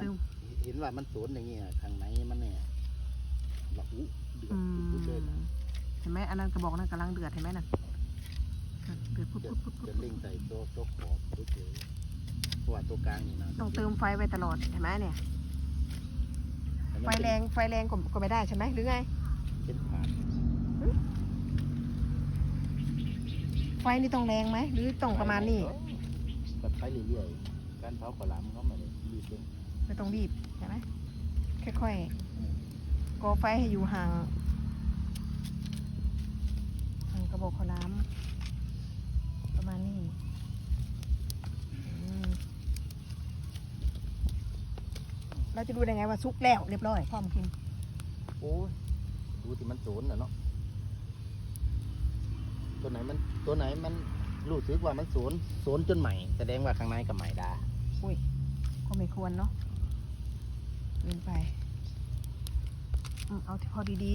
เติมเห็นว่ามันสวนอย่างเงี้ยข้างในมันเนี่ยแบบอู้เดือดอืมปุ๊บเลยนะเห็นไหมอันนั้นกระบอกนั้นกำลังเดือดเห็นไหมน่ะเดือดปุ๊บจะปุ๊บปุ๊บปุ๊จะบเล่งใส่ตัวตัวขอบตัวเฉยเพราะว่าตัวกลางนี่นะต้องเติมไฟไว้ตลอดเห็นไหมเนี่ยแต่มันไฟแรงไฟแรงก็ก็ไม่ได้ใช่ไหมหรือไงเป็นผ่านไฟนี่ต้องแรงไหมหรือต้องประมาณนี้แบบไปเรื่อยๆการเผาขาวหลามเขามาเลยรีบเร่ง ไม่ต้องรีบใช่ไหมค่อยๆก่อไฟให้อยู่ห่างห่างกระบอกข้าวหลามประมาณนี้อืมเราจะดูได้ไงว่าซุกแล้วเรียบร้อยพร้อมกินโอ้ยดูที่มันสวนน่ะเนาะตัวไหนมันตัวไหนมันรู้สึกว่ามันสวนสวนจนใหม่ แสดงว่าข้างในกับใหม่ดาอุ้ยก็ไม่ควรเนาะ เกินไปอืมเอาที่พอดี